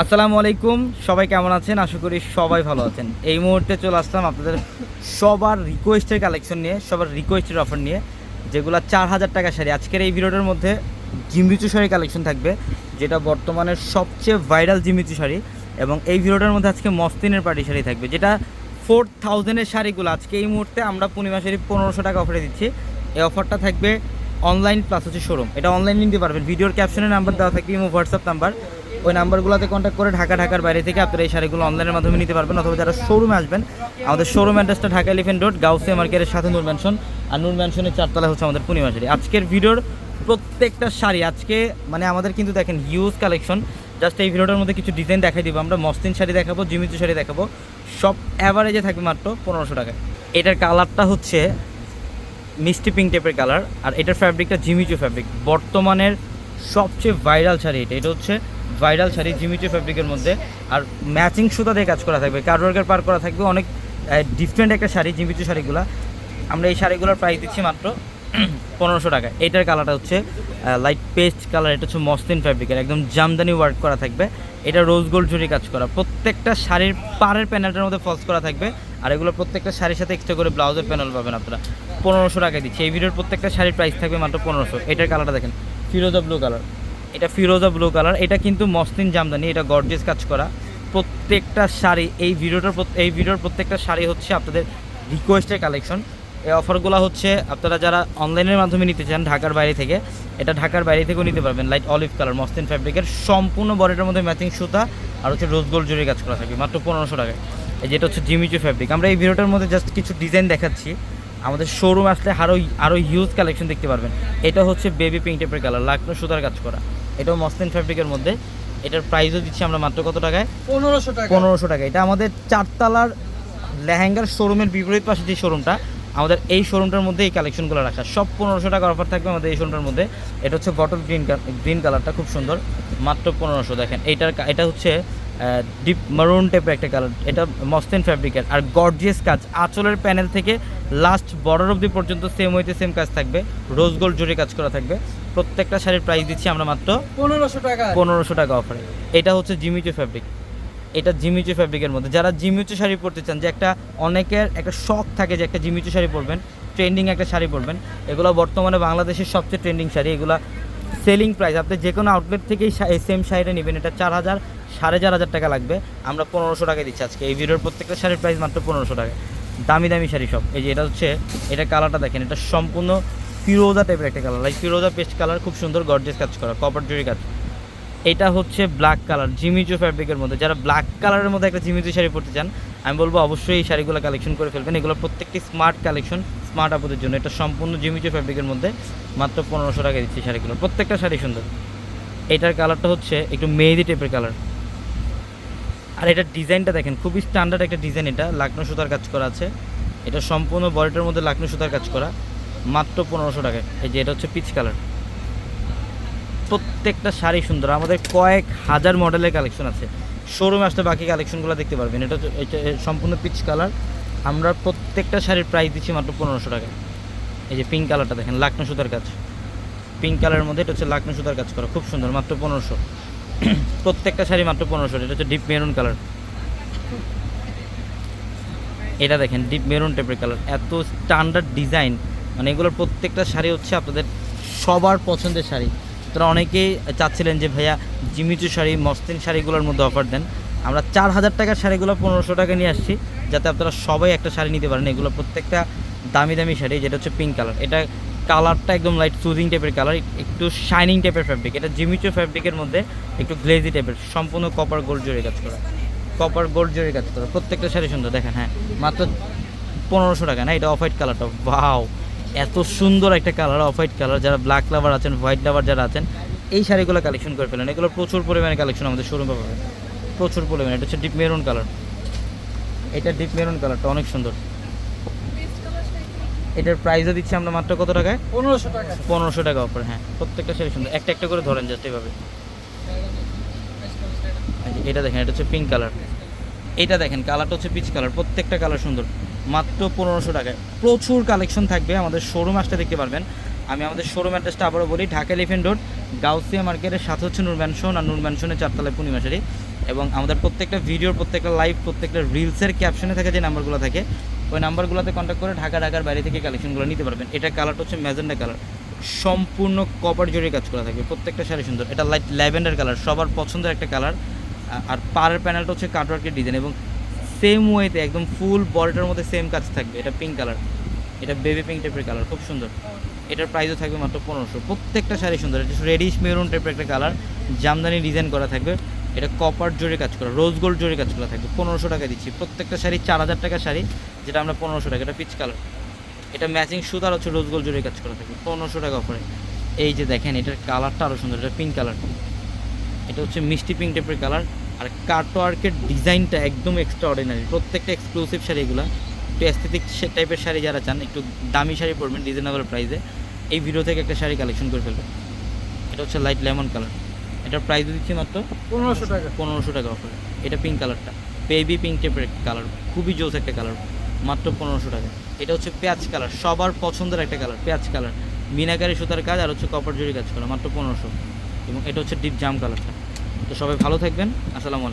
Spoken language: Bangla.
আসসালামু আলাইকুম, সবাই কেমন আছেন? আশা করি সবাই ভালো আছেন। এই মুহূর্তে চলে আসলাম আপনাদের সবার রিকোয়েস্টের কালেকশন নিয়ে, সবার রিকোয়েস্টের অফার নিয়ে, যেগুলো চার হাজার টাকা শাড়ি। আজকের এই ভিডিওটার মধ্যে জিমিচু শাড়ি কালেকশন থাকবে, যেটা বর্তমানে সবচেয়ে ভাইরাল জিমিচু শাড়ি। এবং এই ভিডিওটার মধ্যে আজকে মস্তিনের পার্টি শাড়ি থাকবে, যেটা ফোর থাউজেন্ডের শাড়িগুলো। আজকে এই মুহূর্তে আমরা পূর্ণিমা শাড়ি পনেরোশো টাকা অফারে দিচ্ছি। এই অফারটা থাকবে অনলাইন প্লাস হচ্ছে শোরুম এটা অনলাইন নিতে পারবেন। ভিডিওর ক্যাপশনের নাম্বার দেওয়া থাকবে, ইমো হোয়াটসঅ্যাপ নাম্বার ওই নাম্বারগুলোতে কন্ট্যাক্ট করে ঢাকা, ঢাকার বাইরে থেকে আপনারা এই শাড়িগুলো অনলাইনের মাধ্যমে নিতে পারবেন অথবা যারা শোরুমে আসবেন, আমাদের শোরুম অ্যাড্রেসটা ঢাকা এলিফেন্ট রোড গাউসিয়া মার্কেটের সাথে নূর ম্যানশন আর নূর ম্যানশনের চারতলা হচ্ছে আমাদের পূর্ণিমা শাড়ি। আজকের ভিডিওর প্রত্যেকটা শাড়ি, আজকে মানে আমাদের কিন্তু দেখেন হিউজ কালেকশন জাস্ট এই ভিডিওটার মধ্যে কিছু ডিজাইন দেখাই দিব আমরা। মস্তিন শাড়ি দেখাবো জিমিচু শাড়ি দেখাবো। সব অ্যাভারেজে থাকবে মাত্র পনেরোশো টাকায়। এটার কালারটা হচ্ছে মিষ্টি পিঙ্ক টাইপের কালার আর এটার ফ্যাব্রিকটা জিমিচু ফ্যাব্রিক বর্তমানের সবচেয়ে ভাইরাল শাড়ি এটা। এটা হচ্ছে ভাইরাল শাড়ি জিমিচু ফ্যাব্রিকের মধ্যে। আর ম্যাচিং সুতা দিয়ে কাজ করা থাকবে কার্ডওয়ার্কের পার করা থাকবে, অনেক ডিফারেন্ট একটা শাড়ি জিমিচু শাড়িগুলো। আমরা এই শাড়িগুলোর প্রাইস দিচ্ছি মাত্র পনেরোশো টাকা এটার কালারটা হচ্ছে লাইট পেস্ট কালার এটা হচ্ছে মসলিন ফ্যাব্রিকের একদম জামদানি ওয়ার্ক করা থাকবে। এটা রোজ গোল্ড জুড়ি কাজ করা। প্রত্যেকটা শাড়ির পাড়ের প্যানেলটার মধ্যে ফলস করা থাকবে, আর এগুলো প্রত্যেকটা শাড়ির সাথে এক্সট্রা করে ব্লাউজের প্যানেল পাবেন আপনারা। পনেরোশো টাকা দিচ্ছি। এই ভিডিওর প্রত্যেকটা শাড়ির প্রাইস থাকবে মাত্র পনেরোশো। এটার কালারটা দেখেন, ফিরোজা ব্লু কালার এটা ফিরোজা ব্লু কালার এটা কিন্তু মসলিন জামদানি, এটা গর্জেস কাজ করা। প্রত্যেকটা শাড়ি, এই ভিডিওটার এই ভিডিওর প্রত্যেকটা শাড়ি হচ্ছে আপনাদের রিকোয়েস্টের কালেকশন এই অফারগুলো হচ্ছে আপনারা যারা অনলাইনের মাধ্যমে নিতে চান ঢাকার বাইরে থেকে, এটা ঢাকার বাইরে থেকেও নিতে পারবেন। লাইট অলিভ কালার মসলিন ফ্যাব্রিকের সম্পূর্ণ বডিটার মধ্যে ম্যাচিং সুতা আর হচ্ছে রোজ গোল্ড জুড়ে কাজ করা থাকবে, মাত্র পনেরোশো টাকায়। এই যেটা হচ্ছে জিমিচু ফ্যাব্রিক আমরা এই ভিডিওটার মধ্যে জাস্ট কিছু ডিজাইন দেখাচ্ছি। আমাদের শোরুম আসলে আরও আরও হিউজ কালেকশন দেখতে পারবেন। এটা হচ্ছে বেবি পিঙ্ক টাইপের কালার লাকনো সুতার কাজ করা। এটাও মসলিন ফ্যাব্রিকের মধ্যে। এটার প্রাইসও দিচ্ছি আমরা মাত্র কত টাকায়? পনেরোশো টাকা। পনেরোশো টাকা। এটা আমাদের চারতলার লেহেঙ্গার শোরুমের বিপরীত পাশে যে শোরুমটা আমাদের এই শোরুমটার মধ্যে এই কালেকশনগুলো রাখা। সব পনেরোশো টাকার অফার থাকবে আমাদের এই শোরুমটার মধ্যে। এটা হচ্ছে বটল গ্রিন গ্রিন কালারটা খুব সুন্দর। মাত্র পনেরোশো দেখেন। এইটার এটা হচ্ছে ডিপ মারুন টাইপের একটা কালার এটা মস্তিন ফ্যাব্রিকের আর গর্জিয়াস কাজ আঁচলের প্যানেল থেকে লাস্ট বর্ডার অবধি পর্যন্ত সেম হইতে সেম কাজ থাকবে। রোজ গোল্ড জুড়ে কাজ করা থাকবে। প্রত্যেকটা শাড়ির প্রাইস দিচ্ছি আমরা মাত্র পনেরোশো টাকা। পনেরোশো টাকা অফারে এটা হচ্ছে জিমিচু ফ্যাব্রিক এটা জিমিচু ফ্যাব্রিকের মধ্যে। যারা জিমিচু শাড়ি পরতে চান যে একটা অনেকের একটা শখ থাকে যে একটা জিমিচু শাড়ি পরবেন ট্রেন্ডিং একটা শাড়ি পরবেন এগুলো বর্তমানে বাংলাদেশের সবচেয়ে ট্রেন্ডিং শাড়ি। এগুলো সেলিং প্রাইস, আপনি যে কোনো আউটলেট থেকেই সেম শাড়িটা নেবেন। এটা চার হাজার, সাড়ে চার হাজার টাকা লাগবে। আমরা পনেরোশো টাকা দিচ্ছি আজকে। এই ভিডিওর প্রত্যেকটা শাড়ির প্রাইস মাত্র পনেরোশো টাকা। দামি দামি শাড়ি সব। এই যে এটা হচ্ছে, এটা কালারটা দেখেন, এটা সম্পূর্ণ ফিরোজা টাইপের একটা কালার লাইক ফিরোজা পেস্ট কালার খুব সুন্দর গর্জেস কাজ করা কপার জুড়ি কাজ। এটা হচ্ছে ব্ল্যাক কালার জিমিচু ফ্যাব্রিকের মধ্যে। যারা ব্ল্যাক কালারের মধ্যে একটা জিমিচু শাড়ি পরতে চান, আমি বলব অবশ্যই এই শাড়িগুলো কালেকশন করে ফেলবেন। এগুলো প্রত্যেকটি স্মার্ট কালেকশন স্মার্ট আপুদের জন্য। এটা সম্পূর্ণ জিমিচু ফ্যাব্রিকের মধ্যে মাত্র পনেরোশো টাকা দিচ্ছি শাড়িগুলো প্রত্যেকটা শাড়ি সুন্দর। এটার কালারটা হচ্ছে একটু মেহেদি টাইপের কালার। আর এটার ডিজাইনটা দেখেন, খুবই স্ট্যান্ডার্ড একটা ডিজাইন এটা। লাকনো সুতার কাজ করা আছে। এটা সম্পূর্ণ বডিটার মধ্যে লাকনো সুতার কাজ করা। মাত্র পনেরোশো টাকায়। এই যে এটা হচ্ছে পিচ কালার। প্রত্যেকটা শাড়ি সুন্দর। আমাদের কয়েক হাজার মডেলের কালেকশন আছে। শোরুমে আসতে বাকি কালেকশনগুলো দেখতে পারবেন। এটা সম্পূর্ণ পিচ কালার। আমরা প্রত্যেকটা শাড়ির প্রাইস দিচ্ছি মাত্র পনেরোশো টাকা। এই যে পিঙ্ক কালারটা দেখেন, লাকনো সুতার কাজ। পিঙ্ক কালারের মধ্যে এটা হচ্ছে লাকনো সুতার কাজ করা, খুব সুন্দর, মাত্র পনেরোশো। প্রত্যেকটা শাড়ি মাত্র পনেরোশো, এটা হচ্ছে ডিপ মেরুন কালার এটা দেখেন ডিপ মেরুন টাইপের কালার এত স্ট্যান্ডার্ড ডিজাইন মানে এগুলোর প্রত্যেকটা শাড়ি হচ্ছে আপনাদের সবার পছন্দের শাড়ি। তারা অনেকেই চাচ্ছিলেন যে ভাইয়া জিমিচু শাড়ি মস্তিন শাড়িগুলোর মধ্যে অফার দেন। আমরা চার হাজার টাকার শাড়িগুলো পনেরোশো টাকা নিয়ে আসছি, যাতে আপনারা সবাই একটা শাড়ি নিতে পারেন। এগুলো প্রত্যেকটা দামি দামি শাড়ি, যেটা হচ্ছে পিঙ্ক কালার এটা কালারটা একদম লাইট সুদিং টাইপের কালার একটু শাইনিং টাইপের ফ্যাব্রিক এটা জিমিচু ফ্যাব্রিকের মধ্যে একটু গ্লেজি টাইপের সম্পূর্ণ কপার গোল্ড জড়িয়ে কাজ করা। কপার গোল্ড জড়িয়ে কাজ করা। প্রত্যেকটা শাড়ি সুন্দর, দেখেন হ্যাঁ মাত্র পনেরোশো টাকা না? এটা অফ হোয়াইট কালারটা ভাও এত সুন্দর একটা কালার অফ হোয়াইট কালার যারা ব্ল্যাক লাভার আছেন হোয়াইট লাভার যারা আছেন, এই শাড়িগুলো কালেকশন করে ফেলেন। এগুলো প্রচুর পরিমাণে কালেকশন আমাদের শোরুমে পাবে প্রচুর পরিমাণে। এটা হচ্ছে ডিপ মেরুন কালার এটা ডিপ মেরুন কালারটা অনেক সুন্দর। এটার প্রাইসও দিচ্ছি আমরা মাত্র কত টাকায়? পনেরোশো টাকা। পনেরোশো টাকা অফার হ্যাঁ। প্রত্যেকটা শাড়ি সুন্দর। একটা একটা করে ধরেন জাস্ট এভাবে। এটা দেখেন এটা হচ্ছে পিঙ্ক কালার এটা দেখেন কালারটা হচ্ছে পিচ কালার প্রত্যেকটা কালার সুন্দর। মাত্র পনেরোশো টাকায়। প্রচুর কালেকশন থাকবে আমাদের শোরুম আসতে দেখতে পারবেন। আমি আমাদের শোরুম অ্যাড্রেসটা আবারও বলি ঢাকা এলিফেন্ট রোড গাউসিয়া মার্কেটের সাথে হচ্ছে নূর ম্যানশন আর নূর ম্যানশনের চারতলায় পূর্ণিমা শাড়ি। এবং আমাদের প্রত্যেকটা ভিডিওর, প্রত্যেকটা লাইভ প্রত্যেকটা রিলসের ক্যাপশনে থাকে যে নাম্বারগুলো থাকে, ওই নাম্বারগুলোতে কন্ট্যাক্ট করে ঢাকা, ঢাকার বাইরে থেকে কালেকশনগুলো নিতে পারবেন। এটা কালারটা হচ্ছে ম্যাজেন্ডা কালার সম্পূর্ণ কপার জড়ি কাজ করা থাকবে প্রত্যেকটা শাড়ি সুন্দর। এটা লাইট ল্যাভেন্ডার কালার সবার পছন্দের একটা কালার আর পাড়ের প্যানেলটা হচ্ছে কাটওয়ার্কের ডিজাইন এবং সেম ওয়েতে একদম ফুল বডিটার মধ্যে সেম কাজ থাকবে। এটা পিঙ্ক কালার এটা বেবি পিঙ্ক টাইপের কালার খুব সুন্দর। এটার প্রাইসও থাকবে মাত্র পনেরোশো। প্রত্যেকটা শাড়ি সুন্দর। এটা রেডিশ মেরুন টাইপের একটা কালার জামদানি ডিজাইন করা থাকবে। এটা কপার জোরে কাজ করা রোজ গোল্ড জোরে কাজ করা থাকবে, পনেরোশো টাকা দিচ্ছি। প্রত্যেকটা শাড়ি চার হাজার টাকা শাড়ি, যেটা আমরা পনেরোশো টাকা, এটা পিচ কালার এটা ম্যাচিং সুতার হচ্ছে রোজ গোল্ড জোরে কাজ করা থাকবে, পনেরোশো টাকা অফারে এই যে দেখেন, এটার কালারটা আরও সুন্দর, এটা পিঙ্ক কালার এটা হচ্ছে মিষ্টি পিঙ্ক টাইপের কালার আর কাটওয়ার্কের ডিজাইনটা একদম এক্সট্রা অর্ডিনারি প্রত্যেকটা এক্সক্লুসিভ শাড়িগুলো একটু অ্যাস্থেটিক টাইপের শাড়ি যারা চান, একটু দামি শাড়ি পরবেন রিজনেবল প্রাইসে এই ভিডিও থেকে একটা শাড়ি কালেকশন করে ফেলবেন। এটা হচ্ছে লাইট লেমন কালার এটার প্রাইস দিচ্ছি মাত্র পনেরোশো টাকা। পনেরোশো টাকা অফার এটা পিঙ্ক কালারটা বেবি পিঙ্ক টাইপের কালার খুবই জোস একটা কালার মাত্র পনেরোশো টাকা। এটা হচ্ছে পেঁয়াজ কালার সবার পছন্দের একটা কালার পেঁয়াজ কালার মিনাকারি সুতার কাজ আর হচ্ছে কপার জুড়ি কাজ করা। মাত্র পনেরোশো। এবং এটা হচ্ছে ডিপ জাম কালারটা তো সবাই ভালো থাকবেন। আসসালামু আলাইকুম।